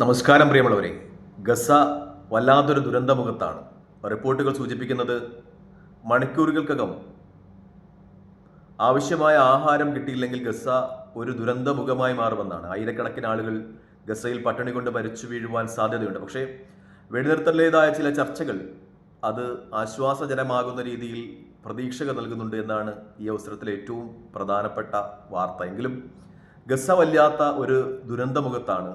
നമസ്കാരം പ്രിയമുള്ളവരെ. ഗസ വല്ലാത്തൊരു ദുരന്തമുഖത്താണ്. റിപ്പോർട്ടുകൾ സൂചിപ്പിക്കുന്നത് മണിക്കൂറുകൾക്കകം ആവശ്യമായ ആഹാരം കിട്ടിയില്ലെങ്കിൽ ഗസ ഒരു ദുരന്തമുഖമായി മാറുമെന്നാണ്. ആയിരക്കണക്കിന് ആളുകൾ ഗസയിൽ പട്ടിണി കൊണ്ട് മരിച്ചു വീഴുവാൻ സാധ്യതയുണ്ട്. പക്ഷേ വെടിനിർത്തലിലേതായ ചില ചർച്ചകൾ അത് ആശ്വാസജനമാകുന്ന രീതിയിൽ പ്രതീക്ഷകൾ നൽകുന്നുണ്ട് എന്നാണ് ഈ അവസരത്തിൽ ഏറ്റവും പ്രധാനപ്പെട്ട വാർത്ത. എങ്കിലും ഗസ വല്ലാത്ത ഒരു ദുരന്തമുഖത്താണ്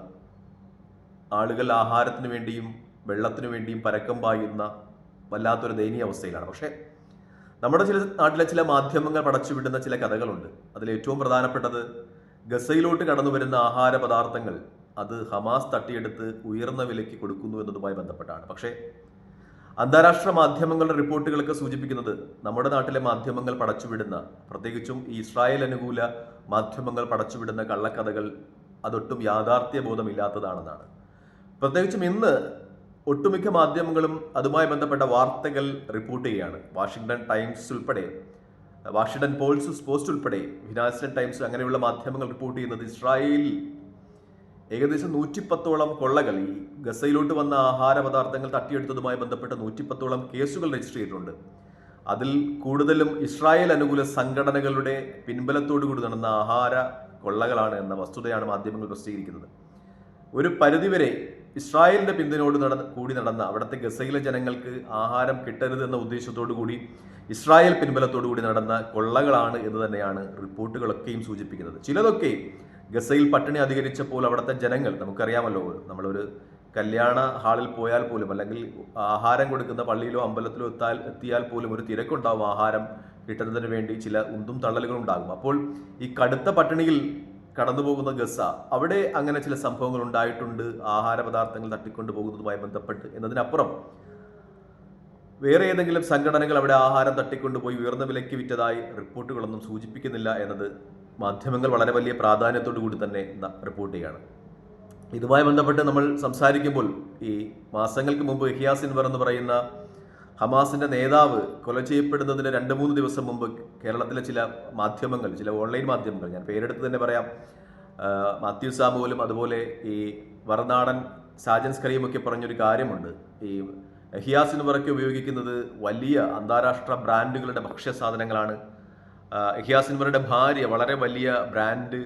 ആളുകൾ ആഹാരത്തിന് വേണ്ടിയും വെള്ളത്തിന് വേണ്ടിയും പരക്കം പായുന്ന വല്ലാത്തൊരു ദയനീയ അവസ്ഥയിലാണ്. പക്ഷേ നമ്മുടെ ചില നാട്ടിലെ ചില മാധ്യമങ്ങൾ പടച്ചുവിടുന്ന ചില കഥകളുണ്ട്. അതിൽ ഏറ്റവും പ്രധാനപ്പെട്ടത് ഗസയിലോട്ട് കടന്നു വരുന്ന ആഹാര പദാർത്ഥങ്ങൾ അത് ഹമാസ് തട്ടിയെടുത്ത് ഉയർന്ന വിലയ്ക്ക് കൊടുക്കുന്നു എന്നതുമായി ബന്ധപ്പെട്ടാണ്. പക്ഷേ അന്താരാഷ്ട്ര മാധ്യമങ്ങളുടെ റിപ്പോർട്ടുകളൊക്കെ സൂചിപ്പിക്കുന്നത് നമ്മുടെ നാട്ടിലെ മാധ്യമങ്ങൾ പടച്ചുവിടുന്ന പ്രത്യേകിച്ചും ഈ ഇസ്രായേൽ അനുകൂല മാധ്യമങ്ങൾ പടച്ചുവിടുന്ന കള്ളക്കഥകൾ അതൊട്ടും യാഥാർത്ഥ്യ ബോധമില്ലാത്തതാണെന്നാണ് പ്രത്യേകിച്ചും ഇന്ന് ഒട്ടുമിക്ക മാധ്യമങ്ങളും അതുമായി ബന്ധപ്പെട്ട വാർത്തകൾ റിപ്പോർട്ട് ചെയ്യുകയാണ്. വാഷിംഗ്ടൺ ടൈംസ് ഉൾപ്പെടെ വാഷിംഗ്ടൺ പോൾസ് പോസ്റ്റ് ഉൾപ്പെടെ ഫിനാൻഷ്യൽ ടൈംസ് അങ്ങനെയുള്ള മാധ്യമങ്ങൾ റിപ്പോർട്ട് ചെയ്യുന്നത് ഇസ്രായേൽ ഏകദേശം നൂറ്റിപ്പത്തോളം കൊള്ളകൾ ഈ ഗസയിലോട്ട് വന്ന ആഹാര പദാർത്ഥങ്ങൾ തട്ടിയെടുത്തതുമായി ബന്ധപ്പെട്ട നൂറ്റിപ്പത്തോളം കേസുകൾ രജിസ്റ്റർ ചെയ്തിട്ടുണ്ട്. അതിൽ കൂടുതലും ഇസ്രായേൽ അനുകൂല സംഘടനകളുടെ പിൻബലത്തോടു കൂടി നടന്ന ആഹാര കൊള്ളകളാണ് എന്ന വസ്തുതയാണ് മാധ്യമങ്ങൾ പ്രസിദ്ധീകരിക്കുന്നത്. ഒരു പരിധിവരെ ഇസ്രായേലിന്റെ പിന്തുണയോട് നടന്ന് കൂടി നടന്ന അവിടുത്തെ ഗസയിലെ ജനങ്ങൾക്ക് ആഹാരം കിട്ടരുത് എന്ന ഉദ്ദേശത്തോടു കൂടി ഇസ്രായേൽ പിൻബലത്തോടു കൂടി നടന്ന കൊള്ളകളാണ് എന്ന് തന്നെയാണ് റിപ്പോർട്ടുകളൊക്കെയും സൂചിപ്പിക്കുന്നത്. ചിലതൊക്കെ ഗസയിൽ പട്ടിണി അധികരിച്ചപ്പോൾ അവിടുത്തെ ജനങ്ങൾ നമുക്കറിയാമല്ലോ നമ്മളൊരു കല്യാണ ഹാളിൽ പോയാൽ പോലും അല്ലെങ്കിൽ ആഹാരം കൊടുക്കുന്ന പള്ളിയിലോ അമ്പലത്തിലോ എത്താൽ എത്തിയാൽ പോലും ഒരു തിരക്കുണ്ടാവും ആഹാരം കിട്ടുന്നതിന് വേണ്ടി ചില ഉന്തും തള്ളലുകളും ഉണ്ടാകും അപ്പോൾ ഈ കടുത്ത പട്ടിണിയിൽ കടന്നു പോകുന്ന ഗസ അവിടെ അങ്ങനെ ചില സംഭവങ്ങൾ ഉണ്ടായിട്ടുണ്ട്. ആഹാര പദാർത്ഥങ്ങൾ തട്ടിക്കൊണ്ടു പോകുന്നതുമായി ബന്ധപ്പെട്ട് എന്നതിനപ്പുറം വേറെ ഏതെങ്കിലും സംഘടനകൾ അവിടെ ആഹാരം തട്ടിക്കൊണ്ടുപോയി ഉയർന്ന വിലയ്ക്ക് വിറ്റതായി റിപ്പോർട്ടുകളൊന്നും സൂചിപ്പിക്കുന്നില്ല എന്നത് മാധ്യമങ്ങൾ വളരെ വലിയ പ്രാധാന്യത്തോടു കൂടി തന്നെ റിപ്പോർട്ട് ചെയ്യുകയാണ് ഇതുമായി ബന്ധപ്പെട്ട് നമ്മൾ സംസാരിക്കുമ്പോൾ ഈ മാസങ്ങൾക്ക് മുമ്പ് ഹിയാസിൻവർ എന്ന് പറയുന്ന ഹമാസിന്റെ നേതാവ് കൊല ചെയ്യപ്പെടുന്നതിന് രണ്ട് മൂന്ന് ദിവസം മുമ്പ് കേരളത്തിലെ ചില മാധ്യമങ്ങൾ ചില ഓൺലൈൻ മാധ്യമങ്ങൾ ഞാൻ പേരെടുത്ത് തന്നെ പറയാം മാത്യു സാമുവലും അതുപോലെ ഈ വറനാടൻ സാജൻ സ്കറിയുമൊക്കെ പറഞ്ഞൊരു കാര്യമുണ്ട്. ഈ ഹിയാസിൻവറൊക്കെ ഉപയോഗിക്കുന്നത് വലിയ അന്താരാഷ്ട്ര ബ്രാൻഡുകളുടെ ഭക്ഷ്യ സാധനങ്ങളാണ്. ഹിയാസിൻവറുടെ ഭാര്യ വളരെ വലിയ ബ്രാൻഡ്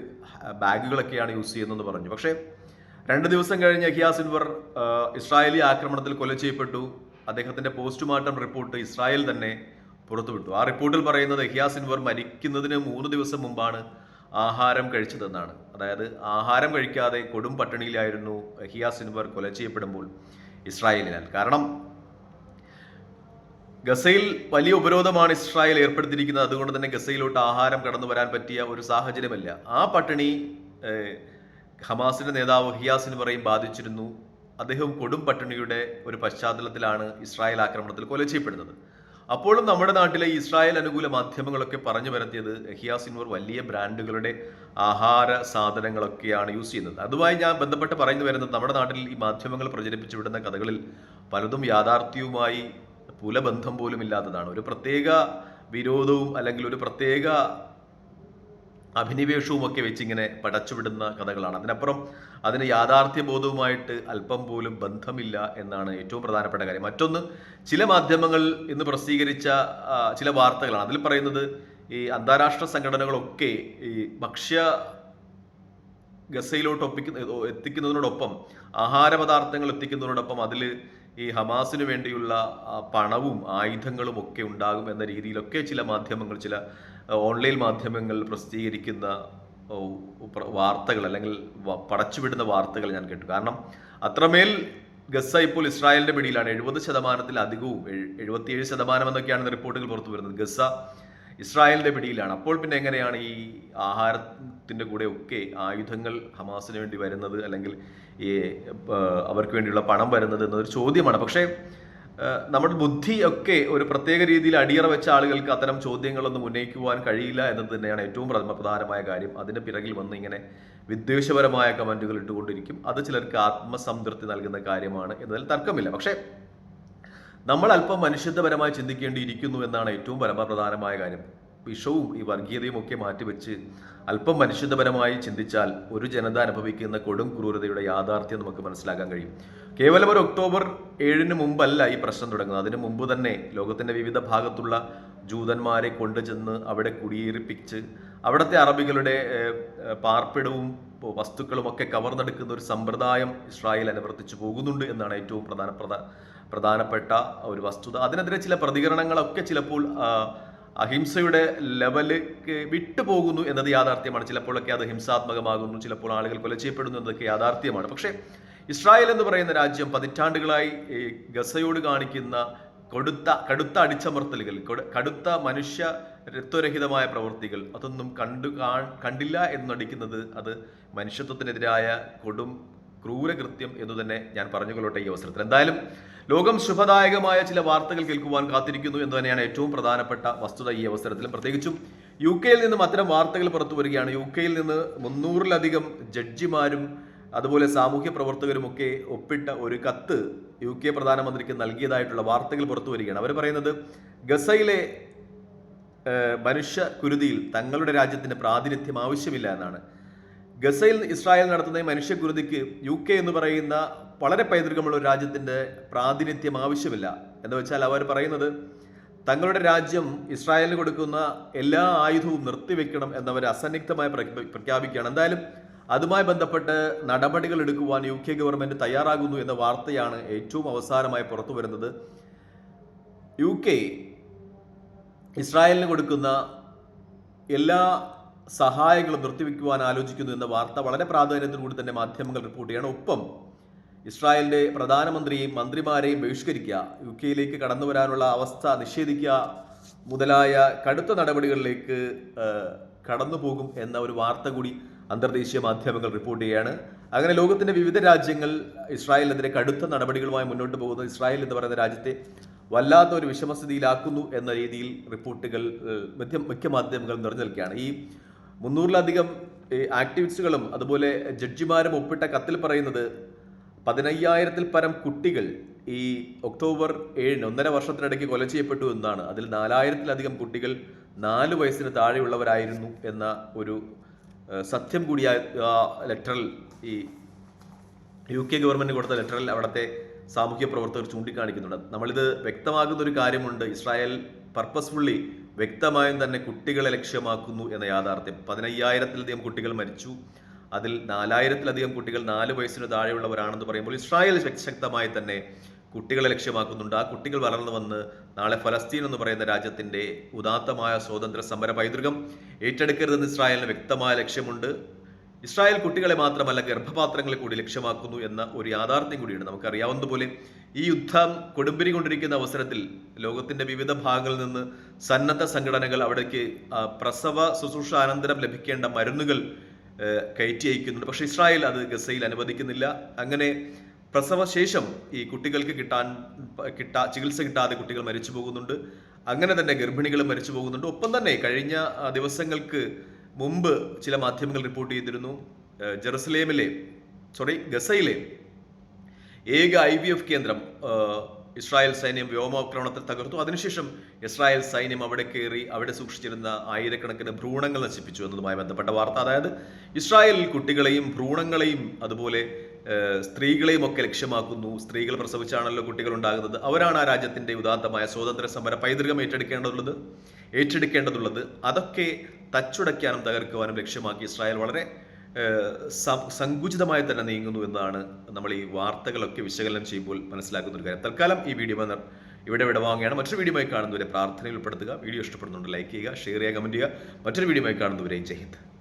ബാഗുകളൊക്കെയാണ് യൂസ് ചെയ്യുന്നതെന്ന് പറഞ്ഞു. പക്ഷേ രണ്ട് ദിവസം കഴിഞ്ഞ് ഹിയാസിൻവർ ഇസ്രായേലി ആക്രമണത്തിൽ കൊല ചെയ്യപ്പെട്ടു. അദ്ദേഹത്തിന്റെ പോസ്റ്റ്മോർട്ടം റിപ്പോർട്ട് ഇസ്രായേൽ തന്നെ പുറത്തുവിട്ടു. ആ റിപ്പോർട്ടിൽ പറയുന്നത് ഹിയാസിൻവർ മരിക്കുന്നതിന് മൂന്ന് ദിവസം മുമ്പാണ് ആഹാരം കഴിച്ചതെന്നാണ്. അതായത് ആഹാരം കഴിക്കാതെ കൊടും പട്ടിണിയിലായിരുന്നു ഹിയാസിൻവർ കൊല ചെയ്യപ്പെടുമ്പോൾ ഇസ്രായേലിനാൽ. കാരണം ഗസയിൽ വലിയ ഉപരോധമാണ് ഇസ്രായേൽ ഏർപ്പെടുത്തിയിരിക്കുന്നത്. അതുകൊണ്ട് തന്നെ ഗസയിലോട്ട് ആഹാരം കടന്നു വരാൻ പറ്റിയ ഒരു സാഹചര്യമല്ല. ആ പട്ടിണി ഹമാസിന്റെ നേതാവ് ഹിയാസിന് പറയും ബാധിച്ചിരുന്നു. അദ്ദേഹം കൊടും പട്ടിണിയുടെ ഒരു പശ്ചാത്തലത്തിലാണ് ഇസ്രായേൽ ആക്രമണത്തിൽ കൊല ചെയ്യപ്പെടുന്നത്. അപ്പോഴും നമ്മുടെ നാട്ടിലെ ഇസ്രായേൽ അനുകൂല മാധ്യമങ്ങളൊക്കെ പറഞ്ഞു വരുത്തിയത് ഹിയാസിൻവർ വലിയ ബ്രാൻഡുകളുടെ ആഹാര സാധനങ്ങളൊക്കെയാണ് യൂസ് ചെയ്യുന്നത്. അതുമായി ഞാൻ ബന്ധപ്പെട്ട് പറയുന്നു വരുന്നത് നമ്മുടെ നാട്ടിൽ ഈ മാധ്യമങ്ങൾ പ്രചരിപ്പിച്ചു വിടുന്ന കഥകളിൽ പലതും യാഥാർത്ഥ്യവുമായി പുലബന്ധം പോലും ഇല്ലാത്തതാണ്. ഒരു പ്രത്യേക വിരോധവും അല്ലെങ്കിൽ ഒരു പ്രത്യേക അഭിനിവേശവും ഒക്കെ വെച്ചിങ്ങനെ പടച്ചുവിടുന്ന കഥകളാണ്. അതിനപ്പുറം അതിന് യാഥാർത്ഥ്യ ബോധവുമായിട്ട് അല്പം പോലും ബന്ധമില്ല എന്നാണ് ഏറ്റവും പ്രധാനപ്പെട്ട കാര്യം. മറ്റൊന്ന് ചില മാധ്യമങ്ങൾ ഇന്ന് പ്രസിദ്ധീകരിച്ച ചില വാർത്തകളാണ്. അതിൽ പറയുന്നത് ഈ അന്താരാഷ്ട്ര സംഘടനകളൊക്കെ ഈ ഭക്ഷ്യ ഗസയിലോട്ട് ഒപ്പിക്കുന്ന എത്തിക്കുന്നതിനോടൊപ്പം ആഹാരപദാർത്ഥങ്ങൾ എത്തിക്കുന്നതിനോടൊപ്പം അതിൽ ഹമാസിന് വേണ്ടിയുള്ള പണവും ആയുധങ്ങളും ഒക്കെ ഉണ്ടാകും എന്ന രീതിയിലൊക്കെ ചില മാധ്യമങ്ങൾ ചില ഓൺലൈൻ മാധ്യമങ്ങൾ പ്രസിദ്ധീകരിക്കുന്ന വാർത്തകൾ അല്ലെങ്കിൽ പടച്ചുവിടുന്ന വാർത്തകൾ ഞാൻ കേട്ടു. കാരണം അത്രമേൽ ഗസ ഇപ്പോൾ ഇസ്രായേലിന്റെ പിടിയിലാണ്. എഴുപത് ശതമാനത്തിലധികവും എഴു- എഴുപത്തിയേഴ് ശതമാനം എന്നൊക്കെയാണ് റിപ്പോർട്ടുകൾ പുറത്തു വരുന്നത്. ഗസ ഇസ്രായേലിന്റെ പിടിയിലാണ്. അപ്പോൾ പിന്നെ എങ്ങനെയാണ് ഈ ആഹാരത്തിന്റെ കൂടെ ഒക്കെ ആയുധങ്ങൾ ഹമാസിന് വേണ്ടി വരുന്നത്? അല്ലെങ്കിൽ ഈ അവർക്ക് വേണ്ടിയുള്ള പണം വരുന്നത് എന്നൊരു ചോദ്യമാണ്. പക്ഷേ നമ്മുടെ ബുദ്ധി ഒക്കെ ഒരു പ്രത്യേക രീതിയിൽ അടിയറ വെച്ച ആളുകൾക്ക് അത്തരം ചോദ്യങ്ങളൊന്നും ഉന്നയിക്കുവാൻ കഴിയില്ല എന്നത് തന്നെയാണ് ഏറ്റവും പ്രധാനമായ കാര്യം. അതിന് പിറകിൽ വന്ന് ഇങ്ങനെ വിദ്വേഷപരമായ കമന്റുകൾ ഇട്ടുകൊണ്ടിരിക്കും. അത് ചിലർക്ക് ആത്മസംതൃപ്തി നൽകുന്ന കാര്യമാണ് എന്നതിൽ തർക്കമില്ല. പക്ഷേ നമ്മൾ അല്പം മനുഷ്യത്വപരമായി ചിന്തിക്കേണ്ടിയിരിക്കുന്നു എന്നാണ് ഏറ്റവും പരമപ്രധാനമായ കാര്യം. വിഷവും ഈ വർഗീയതയും ഒക്കെ മാറ്റിവെച്ച് അല്പം മനുഷ്യത്വപരമായി ചിന്തിച്ചാൽ ഒരു ജനത അനുഭവിക്കുന്ന കൊടും ക്രൂരതയുടെ യാഥാർത്ഥ്യം നമുക്ക് മനസ്സിലാക്കാൻ കഴിയും. കേവലം ഒരു ഒക്ടോബർ ഏഴിന് മുമ്പല്ല ഈ പ്രശ്നം തുടങ്ങുന്നത്. അതിനു മുമ്പ് തന്നെ ലോകത്തിന്റെ വിവിധ ഭാഗത്തുള്ള ജൂതന്മാരെ കൊണ്ടുചെന്ന് അവിടെ കുടിയേറിപ്പിച്ച് അവിടുത്തെ അറബികളുടെ പാർപ്പിടവും വസ്തുക്കളും ഒക്കെ കവർന്നെടുക്കുന്ന ഒരു സമ്പ്രദായം ഇസ്രായേൽ അനുവർത്തിച്ചു പോകുന്നുണ്ട് എന്നാണ് ഏറ്റവും പ്രധാന പ്രധാനപ്പെട്ട ഒരു വസ്തുത. അതിനെതിരെ ചില പ്രതികരണങ്ങളൊക്കെ ചിലപ്പോൾ അഹിംസയുടെ ലെവലിലേക്ക് വിട്ടുപോകുന്നു എന്നത് യാഥാർത്ഥ്യമാണ്. ചിലപ്പോഴൊക്കെ അത് ഹിംസാത്മകമാകുന്നു ചിലപ്പോൾ ആളുകൾ കൊല ചെയ്യപ്പെടുന്നു എന്നതൊക്കെ യാഥാർത്ഥ്യമാണ്. പക്ഷേ ഇസ്രായേൽ എന്ന് പറയുന്ന രാജ്യം പതിറ്റാണ്ടുകളായി ഗസയോട് കാണിക്കുന്ന കൊടുത്ത കടുത്ത അടിച്ചമർത്തലുകൾ കടുത്ത മനുഷ്യ രത്വരഹിതമായ പ്രവൃത്തികൾ അതൊന്നും കണ്ടു കണ്ടില്ല എന്ന് നടിക്കുന്നത് അത് മനുഷ്യത്വത്തിനെതിരായ കൊടും ക്രൂരകൃത്യം എന്ന് തന്നെ ഞാൻ പറഞ്ഞുകൊള്ളട്ടെ ഈ അവസരത്തിൽ. എന്തായാലും ലോകം ശുഭദായകമായ ചില വാർത്തകൾ കേൾക്കുവാൻ കാത്തിരിക്കുന്നു എന്ന് തന്നെയാണ് ഏറ്റവും പ്രധാനപ്പെട്ട വസ്തുത ഈ അവസരത്തിൽ പ്രത്യേകിച്ചും യു കെയിൽ നിന്നും അത്തരം വാർത്തകൾ പുറത്തു വരികയാണ്. യു കെയിൽ നിന്ന് മുന്നൂറിലധികം ജഡ്ജിമാരും അതുപോലെ സാമൂഹ്യ പ്രവർത്തകരുമൊക്കെ ഒപ്പിട്ട ഒരു കത്ത് യു കെ പ്രധാനമന്ത്രിക്ക് നൽകിയതായിട്ടുള്ള വാർത്തകൾ പുറത്തു വരികയാണ്. അവർ പറയുന്നത് ഗസയിലെ മനുഷ്യ കുരുതിയിൽ തങ്ങളുടെ രാജ്യത്തിന്റെ പ്രാതിനിധ്യം ആവശ്യമില്ല എന്നാണ്. ഗസയിൽ ഇസ്രായേൽ നടത്തുന്ന മനുഷ്യകുരുതിക്ക് യു കെ എന്ന് പറയുന്ന വളരെ പൈതൃകമുള്ള ഒരു രാജ്യത്തിന്റെ പ്രാതിനിധ്യം ആവശ്യമില്ല. എന്ന് വെച്ചാൽ അവർ പറയുന്നത് തങ്ങളുടെ രാജ്യം ഇസ്രായേലിന് കൊടുക്കുന്ന എല്ലാ ആയുധവും നിർത്തിവെക്കണം എന്നവർ അസന്നിഗ്ധമായി പ്രഖ്യാ- പ്രഖ്യാപിക്കുകയാണ്. എന്തായാലും അതുമായി ബന്ധപ്പെട്ട് നടപടികൾ എടുക്കുവാൻ യു കെ ഗവൺമെന്റ് തയ്യാറാകുന്നു എന്ന വാർത്തയാണ് ഏറ്റവും അവസാനമായി പുറത്തു വരുന്നത്. യു കെ ഇസ്രായേലിന് കൊടുക്കുന്ന എല്ലാ സഹായങ്ങളും നിർത്തിവെക്കുവാൻ ആലോചിക്കുന്നു എന്ന വാർത്ത വളരെ പ്രാധാന്യത്തോടുകൂടി തന്നെ മാധ്യമങ്ങൾ റിപ്പോർട്ട് ചെയ്യണം. ഒപ്പം ഇസ്രായേലിന്റെ പ്രധാനമന്ത്രിയെയും മന്ത്രിമാരെയും ബഹിഷ്കരിക്കുക യു കെയിലേക്ക് കടന്നു വരാനുള്ള അവസ്ഥ നിഷേധിക്കുക മുതലായ കടുത്ത നടപടികളിലേക്ക് കടന്നു പോകും എന്ന ഒരു വാർത്ത കൂടി അന്തർദേശീയ മാധ്യമങ്ങൾ റിപ്പോർട്ട് ചെയ്യുകയാണ് അങ്ങനെ ലോകത്തിന്റെ വിവിധ രാജ്യങ്ങൾ ഇസ്രായേലിനെതിരെ കടുത്ത നടപടികളുമായി മുന്നോട്ട് പോകുന്നത് ഇസ്രായേൽ എന്ന് പറയുന്ന രാജ്യത്തെ വല്ലാത്ത ഒരു വിഷമസ്ഥിതിയിലാക്കുന്നു എന്ന രീതിയിൽ റിപ്പോർട്ടുകൾ മിക്ക മാധ്യമങ്ങൾ നിറഞ്ഞു നിൽക്കുകയാണ്. ഈ മുന്നൂറിലധികം ആക്ടിവിസ്റ്റുകളും അതുപോലെ ജഡ്ജിമാരും ഒപ്പിട്ട കത്തിൽ പറയുന്നത് പതിനയ്യായിരത്തിൽ പരം കുട്ടികൾ ഈ ഒക്ടോബർ ഏഴിന് ഒന്നര വർഷത്തിനിടയ്ക്ക് കൊല ചെയ്യപ്പെട്ടു എന്നാണ്. അതിൽ നാലായിരത്തിലധികം കുട്ടികൾ നാല് വയസ്സിന് താഴെയുള്ളവരായിരുന്നു എന്ന ഒരു സത്യം കൂടിയ ലെറ്ററിൽ ഈ യു കെ ഗവൺമെന്റ് കൊടുത്ത ലെറ്ററിൽ അവിടുത്തെ സാമൂഹ്യ പ്രവർത്തകർ ചൂണ്ടിക്കാണിക്കുന്നുണ്ട്. നമ്മളിത് വ്യക്തമാകുന്ന ഒരു കാര്യമുണ്ട്. ഇസ്രായേൽ പർപ്പസ്ഫുള്ളി വ്യക്തമായും തന്നെ കുട്ടികളെ ലക്ഷ്യമാക്കുന്നു എന്ന യാഥാർത്ഥ്യം. പതിനയ്യായിരത്തിലധികം കുട്ടികൾ മരിച്ചു. അതിൽ നാലായിരത്തിലധികം കുട്ടികൾ നാല് വയസ്സിന് താഴെയുള്ളവരാണെന്ന് പറയുമ്പോൾ ഇസ്രായേൽ ശക്തമായി തന്നെ കുട്ടികളെ ലക്ഷ്യമാക്കുന്നുണ്ട്. ആ കുട്ടികൾ വളർന്നു വന്ന് നാളെ ഫലസ്തീൻ എന്ന് പറയുന്ന രാജ്യത്തിന്റെ ഉദാത്തമായ സ്വാതന്ത്ര്യ സമര പൈതൃകം ഏറ്റെടുക്കരുതെന്ന് ഇസ്രായേലിന് വ്യക്തമായ ലക്ഷ്യമുണ്ട്. ഇസ്രായേൽ കുട്ടികളെ മാത്രമല്ല ഗർഭപാത്രങ്ങളെ കൂടി ലക്ഷ്യമാക്കുന്നു എന്ന ഒരു യാഥാർത്ഥ്യം കൂടിയുണ്ട്. നമുക്കറിയാവുന്നതുപോലെ ഈ യുദ്ധം കൊടുമ്പിരി കൊണ്ടിരിക്കുന്ന അവസരത്തിൽ ലോകത്തിന്റെ വിവിധ ഭാഗങ്ങളിൽ നിന്ന് സന്നദ്ധ സംഘടനകൾ അവിടേക്ക് പ്രസവ ശുശ്രൂഷ അനന്തരം ലഭിക്കേണ്ട മരുന്നുകൾ കയറ്റി അയക്കുന്നുണ്ട്. പക്ഷേ ഇസ്രായേൽ അത് ഗസയിൽ അനുവദിക്കുന്നില്ല. അങ്ങനെ പ്രസവശേഷം ഈ കുട്ടികൾക്ക് കിട്ടാൻ കിട്ടാ ചികിത്സ കിട്ടാതെ കുട്ടികൾ മരിച്ചു പോകുന്നുണ്ട് അങ്ങനെ തന്നെ ഗർഭിണികൾ മരിച്ചു പോകുന്നുണ്ട് ഒപ്പം തന്നെ കഴിഞ്ഞ ദിവസങ്ങൾക്ക് മുമ്പ് ചില മാധ്യമങ്ങൾ റിപ്പോർട്ട് ചെയ്തിരുന്നു. ജെറുസലേമിലെ സോറി ഗസയിലെ ഏക ഐ വി എഫ് കേന്ദ്രം ഇസ്രായേൽ സൈന്യം വ്യോമാക്രമണത്തിൽ തകർത്തു. അതിനുശേഷം ഇസ്രായേൽ സൈന്യം അവിടെ കയറി അവിടെ സൂക്ഷിച്ചിരുന്ന ആയിരക്കണക്കിന് ഭ്രൂണങ്ങൾ നശിപ്പിച്ചു എന്നതുമായി ബന്ധപ്പെട്ട വാർത്ത. അതായത് ഇസ്രായേലിൽ കുട്ടികളെയും ഭ്രൂണങ്ങളെയും അതുപോലെ സ്ത്രീകളെയും ഒക്കെ ലക്ഷ്യമാക്കുന്നു. സ്ത്രീകൾ പ്രസവിച്ചാണല്ലോ കുട്ടികൾ ഉണ്ടാകുന്നത്. അവരാണ് ആ രാജ്യത്തിന്റെ ഉദാത്തമായ സ്വാതന്ത്ര്യ സമര പൈതൃകം ഏറ്റെടുക്കേണ്ടതുള്ളത്. ഏറ്റെടുക്കേണ്ടതുള്ളത് അതൊക്കെ തച്ചുടയ്ക്കാനും തകർക്കുവാനും ലക്ഷ്യമാക്കി ഇസ്രായേൽ വളരെ സങ്കുചിതമായി തന്നെ നീങ്ങുന്നു എന്നാണ് നമ്മൾ ഈ വാർത്തകളൊക്കെ വിശകലനം ചെയ്യുമ്പോൾ മനസ്സിലാക്കുന്ന ഒരു കാര്യം. തൽക്കാലം ഈ വീഡിയോ വന്ന് ഇവിടെ വിടവാങ്ങുകയാണ്. മറ്റൊരു വീഡിയോയുമായി കാണുന്നവരെ പ്രാർത്ഥനയിൽ ഉൾപ്പെടുത്തുക. വീഡിയോ ഇഷ്ടപ്പെടുന്നുണ്ട് ലൈക്ക് ചെയ്യുക ഷെയർ ചെയ്യുക കമന്റ് ചെയ്യുക. മറ്റൊരു വീഡിയോയുമായി കാണുന്നവരെ ജയ്